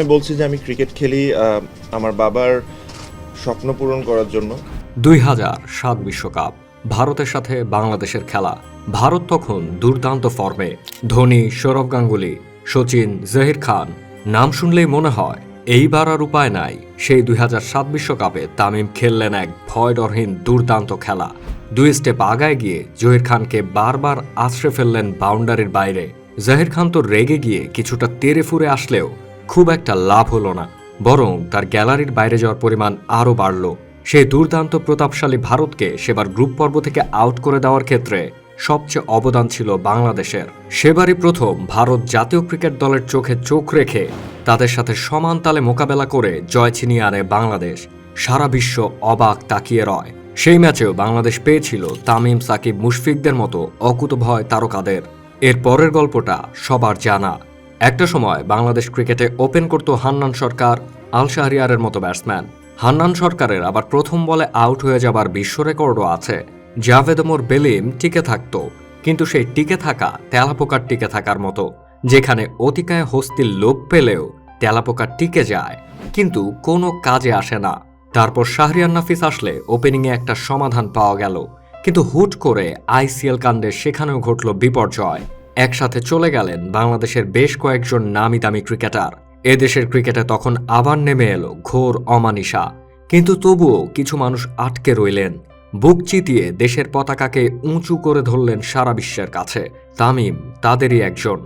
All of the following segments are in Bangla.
আমি বলছি যে আমি ক্রিকেট খেলি আমার বাবার স্বপ্ন পূরণ করার জন্য। দুই হাজার সাত বিশ্বকাপ, ভারতের সাথে বাংলাদেশের খেলা। ভারত তখন দুর্দান্ত ফর্মে। ধোনি, সৌরভ গাঙ্গুলি, সচিন, জহির খান, নাম শুনলেই মনে হয়, এইবার আর উপায় নাই। সেই দুই সাত বিশ্বকাপে তামিম খেললেন এক ভয়ডরহীন দুর্দান্ত খেলা। দুই স্টেপ আগায় গিয়ে জহির খানকে বারবার আছড়ে ফেললেন বাউন্ডারির বাইরে। জাহির খান তো রেগে গিয়ে কিছুটা তেরে ফুরে আসলেও খুব একটা লাভ হলো না, বরং তার গ্যালারির বাইরে যাওয়ার পরিমাণ আরও বাড়ল। সেই দুর্দান্ত প্রতাপশালী ভারতকে সেবার গ্রুপ পর্ব থেকে আউট করে দেওয়ার ক্ষেত্রে সবচেয়ে অবদান ছিল বাংলাদেশের। সেবারই প্রথম ভারত জাতীয় ক্রিকেট দলের চোখে চোখ রেখে তাদের সাথে সমান তালে মোকাবেলা করে জয় ছিনিয়ে আনে বাংলাদেশ। সারা বিশ্ব অবাক তাকিয়ে রয়। সেই ম্যাচেও বাংলাদেশ পেয়েছিল তামিম, সাকিব, মুশফিকদের মতো অকুতভয় তারকাদের। এর পরের গল্পটা সবার জানা। একটা সময় বাংলাদেশ ক্রিকেটে ওপেন করত হান্নান সরকার, আল শাহরিয়ারের মতো ব্যাটসম্যান। হান্নান সরকারের আবার প্রথম বলে আউট হয়ে যাবার বিশ্ব রেকর্ডও আছে। জাভেদ ওমর বেলিম টিকে থাকতো, কিন্তু সেই টিকে থাকা তেলাপোকার টিকে থাকার মতো, যেখানে অতিকায় হস্তির লোপ পেলেও তেলাপোকা টিকে যায়, কিন্তু কোনো কাজে আসে না। তারপর শাহরিয়ার নাফিস আসলে ওপেনিংয়ে একটা সমাধান পাওয়া গেল, কিন্তু হুট করে আইসিএল কাণ্ডে সেখানেও ঘটল বিপর্যয়। একসাথে চলে গেলেন বাংলাদেশের বেশ কয়েকজন নামি দামি ক্রিকেটার। এদেশের ক্রিকেটে তখন আবার নেমে এলো ঘোর অমানিসা কিন্তু তবুও কিছু মানুষ আটকে রইলেন। বুক চিতিয়ে দেশের পতাকাকে উঁচু করে ধরলেন সারা বিশ্বের কাছে। তামিম তাদেরই একজন।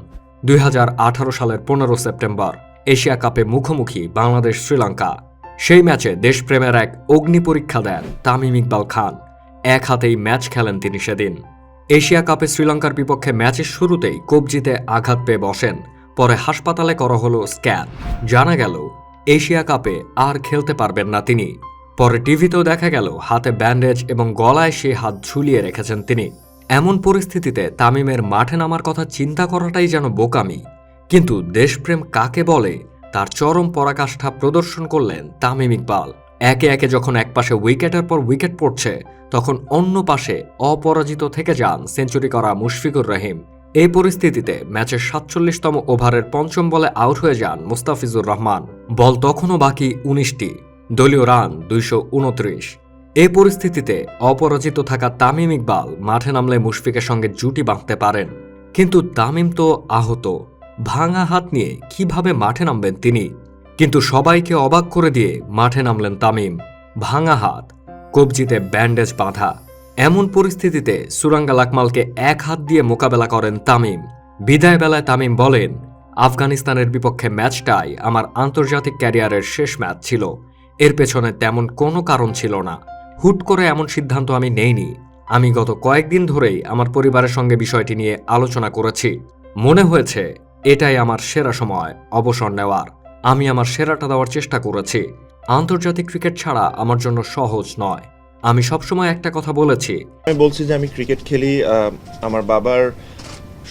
দুই হাজার আঠারো সালের পনেরো সেপ্টেম্বর, এশিয়া কাপে মুখোমুখি বাংলাদেশ শ্রীলঙ্কা। সেই ম্যাচে দেশপ্রেমের এক অগ্নি পরীক্ষা দেন তামিম ইকবাল খান। এক হাতেই ম্যাচ খেলেন তিনি সেদিন। এশিয়া কাপে শ্রীলঙ্কার বিপক্ষে ম্যাচের শুরুতেই কবজিতে আঘাত পেয়ে বসেন। পরে হাসপাতালে করা হলো স্ক্যান। জানা গেল, এশিয়া কাপে আর খেলতে পারবেন না তিনি। পরে টিভিতেও দেখা গেল, হাতে ব্যান্ডেজ এবং গলায় সে হাত ঝুলিয়ে রেখেছেন তিনি। এমন পরিস্থিতিতে তামিমের মাঠে নামার কথা চিন্তা করাটাই যেন বোকামি। কিন্তু দেশপ্রেম কাকে বলে, তার চরম পরাকাষ্ঠা প্রদর্শন করলেন তামিম ইকবাল। একে একে যখন এক পাশে উইকেটের পর উইকেট পড়ছে, তখন অন্য পাশে অপরাজিত থেকে যান সেঞ্চুরি করা মুশফিকুর রহিম। এই পরিস্থিতিতে ম্যাচের সাতচল্লিশতম ওভারের পঞ্চম বলে আউট হয়ে যান মুস্তাফিজুর রহমান। বল তখনও বাকি উনিশটি, দলীয় রান দুইশো উনত্রিশ। এই পরিস্থিতিতে অপরাজিত থাকা তামিম ইকবাল মাঠে নামলে মুশফিকের সঙ্গে জুটি বাঁধতে পারেন। কিন্তু তামিম তো আহত। ভাঙা হাত নিয়ে কীভাবে মাঠে নামবেন তিনি? কিন্তু সবাইকে অবাক করে দিয়ে মাঠে নামলেন তামিম। ভাঙা হাত, কবজিতে ব্যান্ডেজ বাঁধা। এমন পরিস্থিতিতে সুরাঙ্গা লাকমালকে এক হাত দিয়ে মোকাবেলা করেন তামিম। বিদায় বেলায় তামিম বলেন, আফগানিস্তানের বিপক্ষে ম্যাচটাই আমার আন্তর্জাতিক ক্যারিয়ারের শেষ ম্যাচ ছিল। এর পেছনে তেমন কোনো কারণ ছিল না। হুট করে এমন সিদ্ধান্ত আমি নেইনি। আমি গত কয়েকদিন ধরেই আমার পরিবারের সঙ্গে বিষয়টি নিয়ে আলোচনা করেছি। মনে হয়েছে, এটাই আমার সেরা সময় অবসর নেওয়ার। আমি আমার সেরাটা দেওয়ার চেষ্টা করেছি। আন্তর্জাতিক ক্রিকেট ছাড়া আমার জন্য সহজ নয়। আমি সবসময় একটা কথা বলেছি। আমি বলছি যে আমি ক্রিকেট খেলি আমার বাবার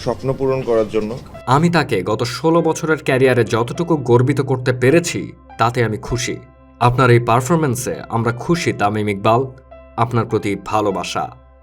স্বপ্ন পূরণ করার জন্য। আমি তাকে গত ষোলো বছরের ক্যারিয়ারে যতটুকু গর্বিত করতে পেরেছি তাতে আমি খুশি। আপনার এই পারফরমেন্সে আমরা খুশি তামিম ইকবাল। আপনার প্রতি ভালোবাসা।